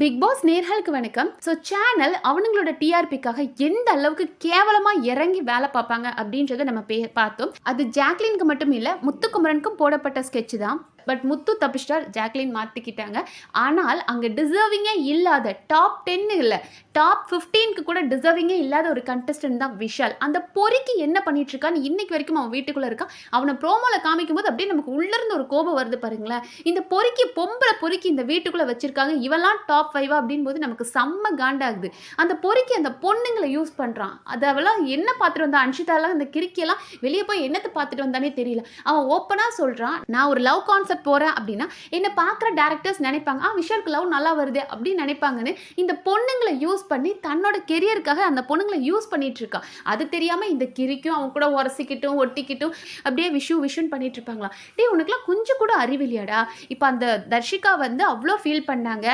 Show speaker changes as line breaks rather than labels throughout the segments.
Big pass நேர்களுக்கு வணக்கம். So channel அவனுங்களோட டிஆர்பிக்காக எந்த அளவுக்கு கேவலமாக இறங்கி வேலை பார்ப்பாங்க அப்படின்றத நம்ம பார்த்தோம். அது ஜாக்லினுக்கு மட்டும் இல்லை முத்துக்குமரனுக்கும் போடப்பட்ட ஸ்கெட்ச் தான். பட் முத்து தப்பிச்சிட்டார் ஜாக்லின் மாற்றிக்கிட்டாங்க ஆனால் அங்கே டிசர்விங்கே இல்லாத டாப் டென்னு இல்லை டாப் ஃபிஃப்டீனுக்கு கூட டிசர்விங்கே இல்லாத ஒரு கண்டஸ்டன்ட் தான் விஷால். அந்த பொறிக்கு என்ன பண்ணிட்டு இருக்கான்னு இன்னைக்கு வரைக்கும் அவன் வீட்டுக்குள்ளே இருக்கான். அவனை ப்ரோமோவில் காமிக்கும்போது அப்படியே நமக்கு உள்ளேருந்து ஒரு கோபம் வருது பாருங்களேன். இந்த பொறிக்கு பொம்பளை பொறுக்கி இந்த வீட்டுக்குள்ளே வச்சிருக்காங்க. இவெல்லாம் டாப் ஃபைவா அப்படின் போது நமக்கு செம்ம காண்டாகுது. அந்த பொறிக்கு அந்த பொண்ணுங்களை யூஸ் பண்ணுறான் அது அவெல்லாம் என்ன பார்த்துட்டு வந்தா? அன்ஷிதாலாம் அந்த கிறுக்கியெல்லாம் வெளியே போய் என்னத்தை பார்த்துட்டு வந்தானே தெரியல. அவன் ஓப்பனாக சொல்கிறான் நான் ஒரு லவ் கான்செப்ட் போகிறேன் அப்படின்னா என்னை பார்க்குற டேரக்டர்ஸ் நினைப்பாங்க ஆ விஷாலுக்கு லவ் நல்லா வருது அப்படின்னு நினைப்பாங்கன்னு இந்த பொண்ணுங்களை யூஸ் பண்ணி தன்னோட கெரியருக்காக அந்த பொண்ணுங்களை யூஸ் பண்ணிட்டு இருக்கான் அது தெரியாமல் இந்த கிரிக்கும் அவங்க கூட உரசிக்கிட்டும் ஒட்டிக்கிட்டும் அப்படியே விஷு விஷுன்னு பண்ணிட்டு இருப்பாங்களா டே உனக்குலாம் கொஞ்சம் கூட அறிவில்லையாடா இப்போ அந்த தர்ஷிகா வந்து அவ்வளோ ஃபீல் பண்ணாங்க.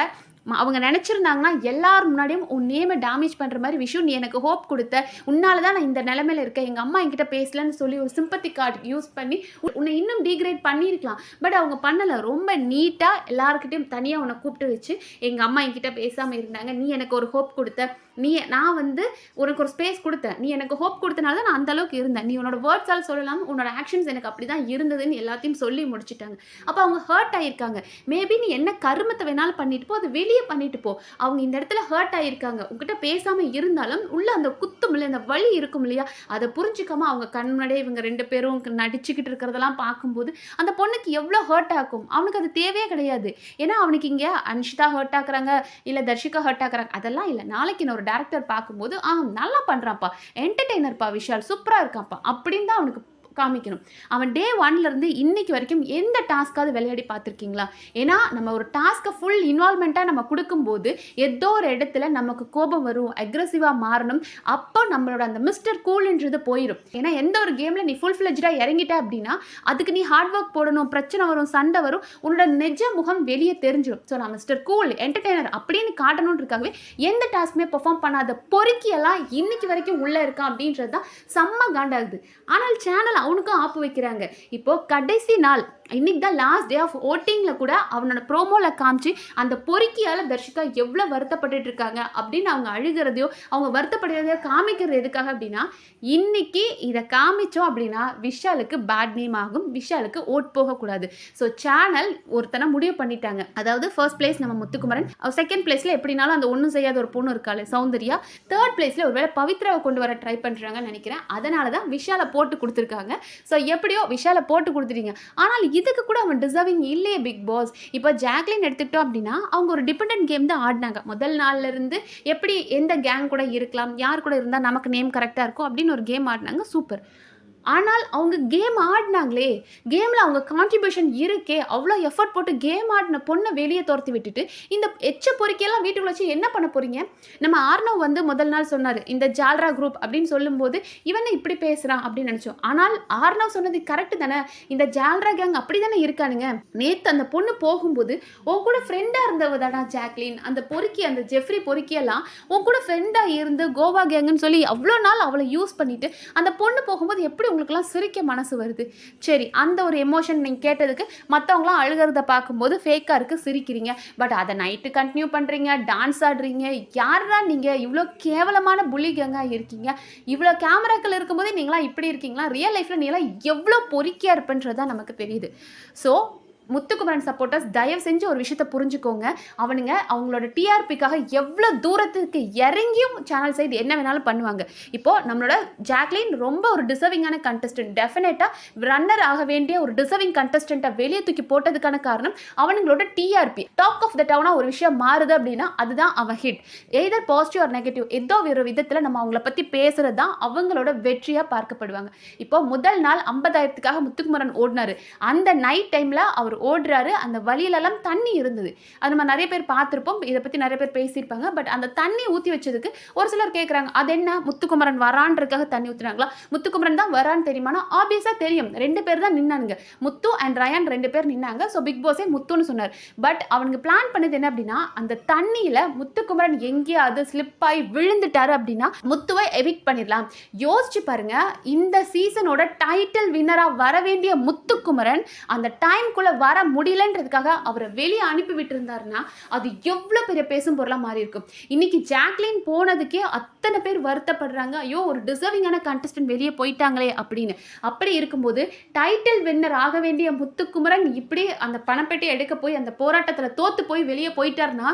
அவங்க நினச்சிருந்தாங்கன்னா எல்லார் முன்னாடியும் உன் நேமை டேமேஜ் பண்ணுற மாதிரி விஷயம் நீ எனக்கு ஹோப் கொடுத்த. உன்னால தான் நான் இந்த நிலமையில இருக்கேன். எங்கள் அம்மா என்கிட்ட பேசலன்னு சொல்லி ஒரு சிம்பத்தி கார்டு யூஸ் பண்ணி உன்னை இன்னும் டீக்ரேட் பண்ணியிருக்கலாம். பட் அவங்க பண்ணலை. ரொம்ப நீட்டாக எல்லாருக்கிட்டையும் தனியாக உன்னை கூப்பிட்டு வச்சு எங்கள் அம்மா என்கிட்ட பேசாமல் இருந்தாங்க. நீ எனக்கு ஒரு ஹோப் கொடுத்த. நீ நான் வந்து உனக்கு ஒரு ஸ்பேஸ் கொடுத்தேன் நீ எனக்கு ஹோப் கொடுத்தனால தான் நான் அந்த அளவுக்கு இருந்தேன். நீ உன்னோட வேர்ட்ஸால் சொல்லலாம் உன்னோட ஆக்ஷன்ஸ் எனக்கு அப்படி தான் இருந்ததுன்னு எல்லாத்தையும் சொல்லி முடிச்சிட்டாங்க. அப்போ அவங்க ஹர்ட் ஆகியிருக்காங்க மேபி நீ என்ன கருமத்தை வேணாலும் பண்ணிட்டு போ. அது வெளியே பண்ணிட்டு போ. அவங்க இந்த இடத்துல ஹர்ட் ஆயிருக்காங்க. உங்ககிட்ட பேசாம இருந்தாலும் உள்ள அந்த குத்தும் இல்லை அந்த வழி இருக்கும் இல்லையா? அதை புரிஞ்சுக்காம அவங்க கண் முன்னாடியே இவங்க ரெண்டு பேரும் நடிச்சுக்கிட்டு இருக்கிறதெல்லாம் பார்க்கும்போது அந்த பொண்ணுக்கு எவ்வளோ ஹர்ட் ஆகும்? அவனுக்கு அது தேவையே கிடையாது. ஏன்னா அவனுக்கு இங்கே அன்ஷிதா ஹர்ட் ஆக்குறாங்க இல்லை தர்ஷிகா ஹர்ட் ஆக்குறாங்க அதெல்லாம் இல்லை. நாளைக்கு நான் ஒரு டேரக்டர் பார்க்கும்போது ஆ நல்லா பண்ணுறான்ப்பா என்டர்டெய்னர்ப்பா விஷால். சூப்பராக இருக்கான்ப்பா. அப்படின்னு தான் அவனுக்கு காமிக்கணும். அவன் டே ஒன்லேருந்து இன்னைக்கு வரைக்கும் எந்த டாஸ்க்காவது விளையாடி பார்த்துருக்கீங்களா? ஏன்னா நம்ம ஒரு டாஸ்க்கை ஃபுல் இன்வால்மெண்ட்டாக நம்ம கொடுக்கும்போது ஏதோ ஒரு இடத்துல நமக்கு கோபம் வரும் அக்ரெசிவாக மாறணும் அப்போ நம்மளோட அந்த மிஸ்டர் கூல்ன்றது போயிடும் ஏன்னா எந்த ஒரு கேமில் நீ ஃபுல் ஃப்ளெஜ்டாக இறங்கிட்ட அப்படின்னா அதுக்கு நீ ஹார்ட் ஒர்க் போடணும் பிரச்சனை வரும் சண்டை வரும் உன்னோட நெஜ முகம் வெளியே தெரிஞ்சிடும் ஸோ நான் மிஸ்டர் கூல் என்டர்டெய்னர் அப்படின்னு காட்டணுன்றக்காகவே எந்த டாஸ்க்குமே பெர்ஃபார்ம் பண்ணாத பொறுக்கியெல்லாம் இன்னைக்கு வரைக்கும் உள்ளே இருக்கான் அப்படின்றது தான் செம்ம காண்டாகுது. ஆனால் சேனல் அவனுக்கும் ஆப்பு வைக்கிறாங்க. இப்போ கடைசி நாள் இன்னைக்கு தான் லாஸ்ட் டே ஆஃப் ஓட்டிங்கில் கூட அவனோட ப்ரோமோவில் காமிச்சு அந்த பொறுக்கியால் தர்ஷிகா எவ்வளோ வருத்தப்பட்டுட்டு இருக்காங்க அப்படின்னு அவங்க அழுகிறதையோ அவங்க வருத்தப்படுறதையோ காமிக்கிறது எதுக்காக அப்படின்னா இன்னைக்கு இதை காமிச்சோம் அப்படின்னா விஷாலுக்கு பேட் நேம் ஆகும் விஷாலுக்கு ஓட் போகக்கூடாது. ஸோ சேனல் ஒருத்தனை முடிவு பண்ணிட்டாங்க. அதாவது ஃபர்ஸ்ட் பிளேஸ் நம்ம முத்துக்குமரன் செகண்ட் பிளேஸில் எப்படினாலும் அந்த ஒன்றும் செய்யாத ஒரு பொண்ணு இருக்காள் சௌந்தர்யா? தேர்ட் பிளேஸில் ஒருவேளை பவித்ராவை கொண்டு வர ட்ரை பண்ணுறாங்கன்னு நினைக்கிறேன். அதனால தான் விஷாலை போட்டு கொடுத்துருக்காங்க. ஸோ எப்படியோ விஷாலை போட்டு கொடுத்துட்டீங்க. ஆனால் இதுக்கு கூட அவன் டிசர்விங் இல்லையே பிக் பாஸ் இப்போ ஜாக்லின் எடுத்துக்கிட்டோம் அப்படின்னா அவங்க ஒரு டிபெண்டன்ட் கேம் தான் ஆடினாங்க. முதல் நாள்லேருந்து எப்படி எந்த கேங் கூட இருக்கலாம் யார் கூட இருந்தால் நமக்கு நேம் கரெக்டாக இருக்கும் அப்படின்னு ஒரு கேம் ஆடினாங்க. சூப்பர் ஆனால் அவங்க கேம் ஆடினாங்களே. கேமில் அவங்க கான்ட்ரிபியூஷன் இருக்கே. அவ்வளோ எஃபர்ட் போட்டு கேம் ஆடின பொண்ணை வெளியே துரத்தி விட்டுட்டு இந்த எச்ச பொறிக்கையெல்லாம் வீட்டுக்குள்ள வச்சு என்ன பண்ண போகிறீங்க நம்ம ஆர்னவ் வந்து முதல் நாள் சொன்னார் இந்த ஜால்ரா குரூப் அப்படின்னு சொல்லும்போது இவனை இப்படி பேசுகிறான் அப்படின்னு நினச்சோம். ஆனால் ஆர்னவ் சொன்னது கரெக்டு தானே? இந்த ஜால்ரா கேங் அப்படி தானே இருக்கானுங்க? நேற்று அந்த பொண்ணு போகும்போது உன் கூட ஃப்ரெண்டாக இருந்தவ தானா ஜாக்லின். அந்த பொறுக்கி அந்த ஜெஃப்ரி பொறுக்கியெல்லாம் உன் கூட ஃப்ரெண்டாக இருந்து கோவா கேங்குன்னு சொல்லி அவ்வளோ நாள் அவளை யூஸ் பண்ணிட்டு அந்த பொண்ணு போகும்போது எப்படி உங்களுக்குலாம் சிரிக்க மனசு வருது. சரி அந்த ஒரு எமோஷன் நீங்கள் கேட்டதுக்கு மற்றவங்களாம் அழுகிறத பார்க்கும்போது ஃபேக்காக இருக்குது சிரிக்கிறீங்க. பட் அதை நைட்டு கண்டினியூ பண்ணுறீங்க டான்ஸ் ஆடுறீங்க யாரா நீங்கள் இவ்வளோ கேவலமான புலி இருக்கீங்க. இவ்வளோ கேமராக்கள் இருக்கும்போதே நீங்களாம் இப்படி இருக்கீங்களா? ரியல் லைஃப்பில் நீங்களாம் எவ்வளோ பொறுக்கியாக இருப்பேன்றது தான் நமக்கு தெரியுது. ஸோ முத்துக்குமரன் சப்போர்ட்டர்ஸ் தயவு செஞ்சு ஒரு விஷயத்தை புரிஞ்சுக்கோங்க. அவனுங்க அவங்களோட டிஆர்பிக்காக எவ்வளோ தூரத்துக்கு இறங்கியும் சேனல் சைடு என்ன வேணாலும் பண்ணுவாங்க. இப்போ நம்மளோட ஜாக்லின் ரொம்ப ஒரு டிசர்விங்கான கண்டஸ்டன்ட் டெஃபினட்டாக ரன்னர் ஆக வேண்டிய ஒரு டிசர்விங் கண்டஸ்டண்ட்டை வெளியே தூக்கி போட்டதுக்கான காரணம் அவனுங்களோட டிஆர்பி டாக் ஆஃப் த டவுனாக ஒரு விஷயம் மாறுது அப்படின்னா அதுதான் அவன் hit either positive or negative ஏதோ ஒரு விதத்தில் நம்ம அவங்கள பற்றி பேசுகிறது தான் அவங்களோட வெற்றியாக பார்க்கப்படுவாங்க. இப்போ முதல் நாள் ஐம்பதாயிரத்துக்காக முத்துக்குமரன் ஓடினார். அந்த நைட் டைமில் அவர் ஓடுறாரு அந்த வழியிலெல்லாம் தண்ணி இருந்தது. அது நம்ம நிறைய பேர் பார்த்துருப்போம் இதை பற்றி நிறைய பேர் பேசியிருப்பாங்க பட் அந்த தண்ணி ஊற்றி வச்சதுக்கு ஒரு சிலர் கேட்குறாங்க அது என்ன? முத்துக்குமரன் வரான்றதுக்காக தண்ணி ஊற்றுனாங்களா முத்துக்குமரன் தான் வரான்னு தெரியுமானா ஆப்வியஸாக தெரியும். ரெண்டு பேர் தான் நின்னானுங்க. முத்து அண்ட் ரயான் ரெண்டு பேர் நின்னாங்க. ஸோ பிக் பாஸே முத்துன்னு சொன்னார். பட் அவனுக்கு பிளான் பண்ணது என்ன அப்படின்னா அந்த தண்ணியில் முத்துக்குமரன் எங்கேயாவது ஸ்லிப் ஆகி விழுந்துட்டாரு அப்படின்னா முத்துவை எவிக்ட் பண்ணிடலாம். யோசிச்சு பாருங்க இந்த சீசனோட டைட்டில் வின்னராக வர வேண்டிய முத்துக்குமரன் அந்த டைம்குள்ளே வர முடியலன்றதுக்காக அவரை வெளியே அனுப்பி விட்டுருந்தாருன்னா அது எவ்வளோ பெரிய பேசும் பொருளாக மாறி இருக்கும் இன்னைக்கு ஜாக்லின் போனதுக்கே அத்தனை பேர் வருத்தப்படுறாங்க. ஐயோ ஒரு டிசர்விங்கான கண்டஸ்டன்ட் வெளியே போயிட்டாங்களே அப்படின்னு. அப்படி இருக்கும்போது டைட்டில் வின்னர் ஆக வேண்டிய முத்துக்குமரன் இப்படி அந்த பணப்பெட்டி எடுக்க போய் அந்த போராட்டத்தில் தோற்று போய் வெளியே போயிட்டாருன்னா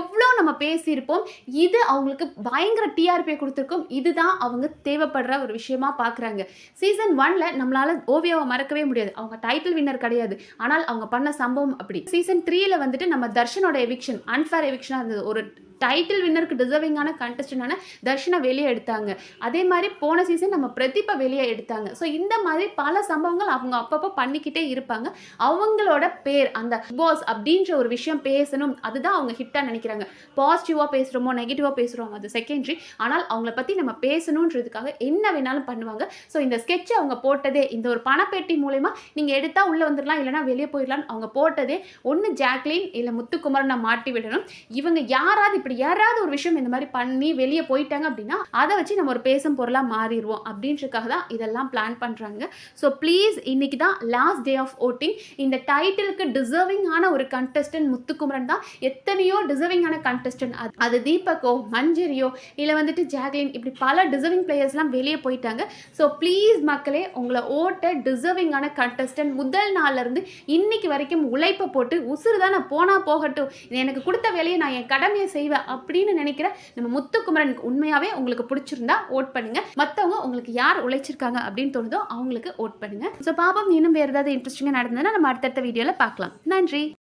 எவ்வளோ நம்ம பேசியிருப்போம். இது அவங்களுக்கு பயங்கர டிஆர்பியை கொடுத்துருக்கும். இதுதான் அவங்க தேவைப்படுற ஒரு விஷயமா பார்க்குறாங்க சீசன் ஒன்ல நம்மளால ஓவியாவை மறக்கவே முடியாது. அவங்க டைட்டில் வின்னர் கிடையாது. ஆனால் அவங்க பண்ண சம்பவம் அப்படி. சீசன் த்ரீல வந்துட்டு நம்ம தர்ஷனோட எவிக்ஷன் அன்ஃபேர் எவிக்ஷனாக இருந்தது. ஒரு டைட்டில் வின்னருக்கு டிசர்விங்கான கண்டஸ்டன்டான தர்ஷனை வெளியே எடுத்தாங்க. அதே மாதிரி போன சீசன் நம்ம பிரதீப்பை வெளியே எடுத்தாங்க. ஸோ இந்த மாதிரி பல சம்பவங்கள் அவங்க அப்பப்போ பண்ணிக்கிட்டே இருப்பாங்க. அவங்களோட பேர் அந்த பாஸ் அப்படின்ற ஒரு விஷயம் பேசணும் அதுதான் அவங்க ஹிட்டாக நினைக்கிறாங்க. பாசிட்டிவாக பேசுகிறோமோ நெகட்டிவாக பேசுகிறோமோ அது செகண்டரி ஆனால் அவங்கள பற்றி நம்ம பேசணுன்றதுக்காக என்ன வேணாலும் பண்ணுவாங்க. ஸோ இந்த ஸ்கெட்சை அவங்க போட்டதே இந்த ஒரு பணப்பெட்டி மூலயமா நீங்கள் எடுத்தால் உள்ளே வந்துடலாம் இல்லைனா வெளியே போயிடலாம்னு அவங்க போட்டதே ஒன்று ஜாக்லின் இல்லை முத்துக்குமரனை மாட்டி விடணும். இவங்க யாராவது இப்படி யாராவது ஒரு விஷயம் இந்த மாதிரி பண்ணி வெளியே போயிட்டாங்க அப்படின்னா அதை வச்சு நம்ம ஒரு பேசும் பொருளாக மாறிடுவோம் அப்படின்றதுக்காக தான் இதெல்லாம் பிளான் பண்ணுறாங்க ஸோ ப்ளீஸ் இன்னைக்கு தான் லாஸ்ட் டே ஆஃப் ஓட்டிங் இந்த டைட்டிலுக்கு டிசர்விங்கான ஒரு கண்டஸ்டன்ட் முத்துக்குமரன் தான். எத்தனையோ டிசர்விங்கான கண்டஸ்டன்ட் அது. அது தீபக்கோ மஞ்சரியோ இல்லை வந்துட்டு ஜாக்லின் இப்படி பல டிசர்விங் பிளேயர்ஸ்லாம் வெளியே போயிட்டாங்க. ஸோ ப்ளீஸ் மக்களே உங்களை ஓட்ட டிசர்விங்கான கண்டஸ்டன்ட் முதல் நாள்ல இருந்து இன்னைக்கு வரைக்கும் உழைப்பை போட்டு உசுறு தான் நான் போனால் போகட்டும். எனக்கு கொடுத்த வேலையை நான் என் கடமையை செய்வேன் அப்படின்னு நினைக்கிற நம்ம முத்துக்குமரனுக்கு உண்மையாகவே உங்களுக்கு பிடிச்சிருந்தா ஓட் பண்ணுங்க. மற்றவங்க உங்களுக்கு யார் உழைச்சிருக்காங்க அப்படின்னு தோணுதோ அவங்களுக்கு ஓட் பண்ணுங்க. ஸோ பாபம் இன்னும் வேறு ஏதாவது இன்ட்ரெஸ்டிங்காக நடந்ததுன்னா நம்ம அடுத்தடுத்த வீடியோவில் பார்க்கலாம். நன்றி.